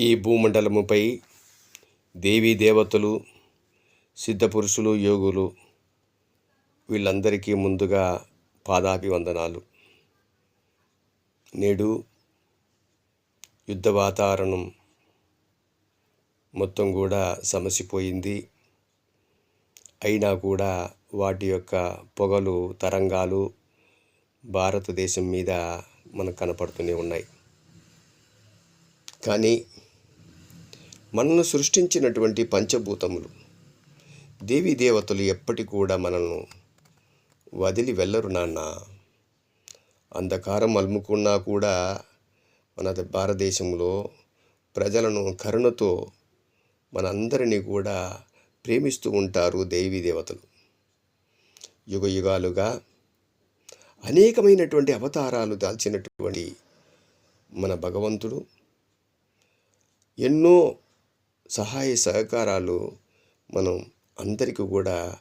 ఈ భూమండలముపై దేవీ దేవతలు సిద్ధపురుషులు యోగులు వీళ్ళందరికీ ముందుగా పాదాభివందనాలు. నేడు యుద్ధ వాతావరణం మొత్తం కూడా సమసిపోయింది. అయినా కూడా వాటి యొక్క పొగలు తరంగాలు భారతదేశం మీద మనకు కనపడుతూనే ఉన్నాయి. కానీ మనల్ని సృష్టించినటువంటి పంచభూతములు. దేవీ దేవతలు ఎప్పటి కూడా మనల్ని వదిలి వెళ్ళరు నాన్న. అంధకారం అలుముకున్నా కూడా మన భారతదేశంలో ప్రజలను కరుణతో మనందరినీ కూడా ప్రేమిస్తూ ఉంటారు దేవీ దేవతలు. యుగ యుగాలుగా అనేకమైనటువంటి అవతారాలు దాల్చినటువంటి మన భగవంతుడు. ఎన్నో సహాయ సహకారాలు మనం అందరికీ కూడా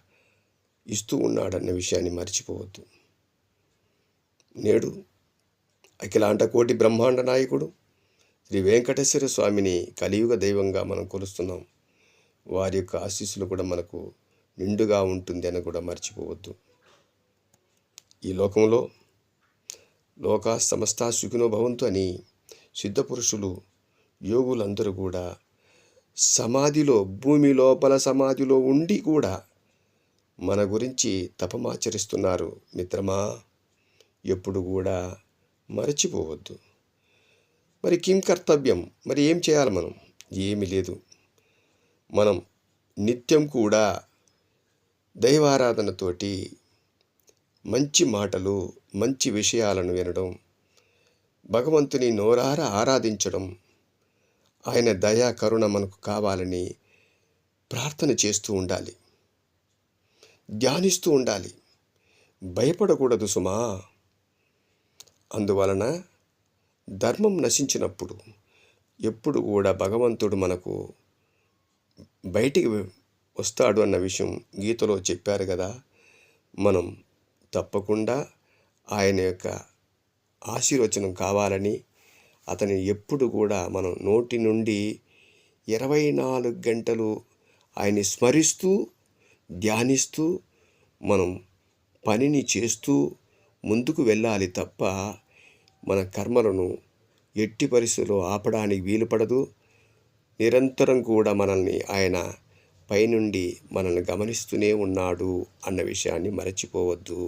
ఇస్తూ ఉన్నాడన్న విషయాన్ని మర్చిపోవద్దు. నేడు అఖిలాంట కోటి బ్రహ్మాండ నాయకుడు శ్రీ వెంకటేశ్వర స్వామిని కలియుగ దైవంగా మనం కొలుస్తున్నాం. వారి యొక్క ఆశీస్సులు కూడా మనకు నిండుగా ఉంటుంది అని కూడా మర్చిపోవద్దు. ఈ లోకంలో లోక సమస్త సుఖినో భవంతు అని సిద్ధపురుషులు యోగులందరూ కూడా సమాధిలో భూమి లోపల సమాధిలో ఉండి కూడా మన గురించి తపమాచరిస్తున్నారు మిత్రమా. ఎప్పుడు కూడా మరచిపోవద్దు. మరి కిం కర్తవ్యం? మరి ఏం చేయాలి మనం? ఏమీ లేదు. మనం నిత్యం కూడా దైవారాధనతోటి మంచి మాటలు మంచి విషయాలను వినడం భగవంతుని నోరార ఆరాధించడం ఆయన దయా కరుణ మనకు కావాలని ప్రార్థన చేస్తూ ఉండాలి. ధ్యానిస్తూ ఉండాలి. భయపడకూడదు సుమా. అందువలన ధర్మం నశించినప్పుడు ఎప్పుడు కూడా భగవంతుడు మనకు బయటికి వస్తాడు అన్న విషయం గీతలో చెప్పారు కదా. మనం తప్పకుండా ఆయన యొక్క ఆశీర్వచనం కావాలని అతని ఎప్పుడు కూడా మనం నోటి నుండి ఇరవై నాలుగు గంటలు ఆయన్ని స్మరిస్తూ ధ్యానిస్తూ మనం పనిని చేస్తూ ముందుకు వెళ్ళాలి తప్ప మన కర్మలను ఎట్టి పరిస్థితుల్లో ఆపడానికి వీలుపడదు నిరంతరం కూడా మనల్ని ఆయన పైనుండి మనల్ని గమనిస్తూనే ఉన్నాడు అన్న విషయాన్ని మరచిపోవద్దు.